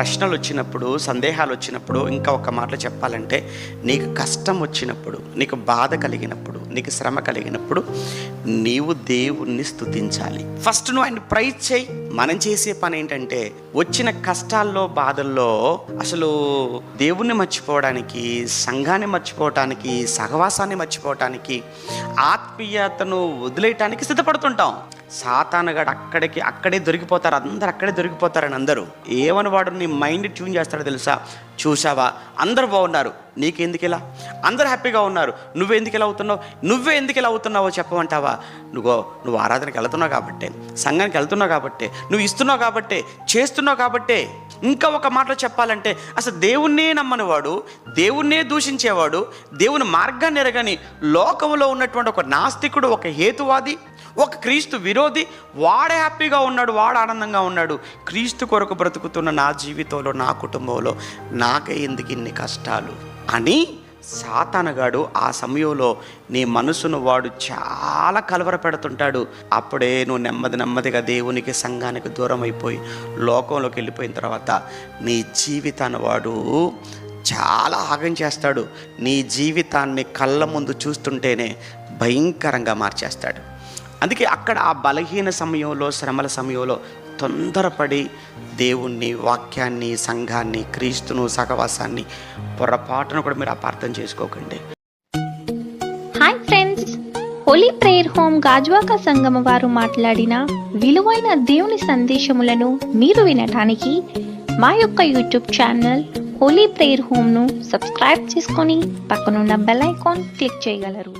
ప్రశ్నలు వచ్చినప్పుడు సందేహాలు వచ్చినప్పుడు ఇంకా ఒక మాటలు చెప్పాలంటే నీకు కష్టం వచ్చినప్పుడు నీకు బాధ కలిగినప్పుడు నీకు శ్రమ కలిగినప్పుడు నీవు దేవుణ్ణి స్థుతించాలి ఫస్ట్ నువ్వు ఆయన ప్రైజ్ చేయి. మనం చేసే పని ఏంటంటే వచ్చిన కష్టాల్లో బాధల్లో అసలు దేవుణ్ణి మర్చిపోవడానికి సంఘాన్ని మర్చిపోవటానికి సహవాసాన్ని మర్చిపోవటానికి ఆత్మీయతను వదిలేయటానికి సిద్ధపడుతుంటాం. సాతానగాడు అక్కడికి అక్కడే దొరికిపోతారు. అందరు అక్కడే దొరికిపోతారని అందరూ. ఏమని వాడు నీ మైండ్ ట్యూన్ చేస్తాడో తెలుసా? చూసావా అందరు బాగున్నారు. నీకెందుకు ఇలా? అందరు హ్యాపీగా ఉన్నారు. నువ్వే ఎందుకు ఇలా అవుతున్నావు? నువ్వే ఎందుకు ఇలా అవుతున్నావో చెప్పమంటావా? నువ్వు నువ్వు ఆరాధనకి వెళ్తున్నావు కాబట్టే సంఘానికి వెళ్తున్నావు కాబట్టే నువ్వు ఇస్తున్నావు కాబట్టే చేస్తున్నావు కాబట్టే. ఇంకా ఒక మాటలో చెప్పాలంటే అసలు దేవుణ్ణే నమ్మని వాడు దేవుణ్ణే దూషించేవాడు దేవుని మార్గాన్ని ఎరగని లోకంలో ఉన్నటువంటి ఒక నాస్తికుడు ఒక హేతువాది ఒక క్రీస్తు విరోధి వాడే హ్యాపీగా ఉన్నాడు వాడు ఆనందంగా ఉన్నాడు. క్రీస్తు కొరకు బ్రతుకుతున్న నా జీవితంలో నా కుటుంబంలో నాకే ఎందుకు ఇన్ని కష్టాలు? అని సాతానగాడు ఆ సమయంలో నీ మనసును వాడు చాలా కలవర పెడుతుంటాడు అప్పుడే నువ్వు నెమ్మది నెమ్మదిగా దేవునికి సంఘానికి దూరం అయిపోయి లోకంలోకి వెళ్ళిపోయిన తర్వాత నీ జీవితాన్ని వాడు చాలా ఆగం చేస్తాడు. నీ జీవితాన్ని కళ్ళ ముందు చూస్తుంటేనే భయంకరంగా మార్చేస్తాడు. అందుకే అక్కడ ఆ బలహీన సమయంలో శ్రమల సమయంలో తొందరపడి దేవుణ్ణి వాక్యాన్ని సంఘాన్ని క్రీస్తును సహవాసాన్ని పొరపాటును కూడా మీరు అపార్థం చేసుకోకండి. Hi friends Holy Prayer Home Gajuwaka సంగమ వారు మాట్లాడిన విలువైన దేవుని సందేశములను మీరు వినటానికి మా యొక్క యూట్యూబ్ ఛానల్ హోలీ ప్రేయర్ హోమ్ను సబ్స్క్రైబ్ చేసుకొని పక్కనున్న బెల్ ఐకాన్ క్లిక్ చేయగలరు.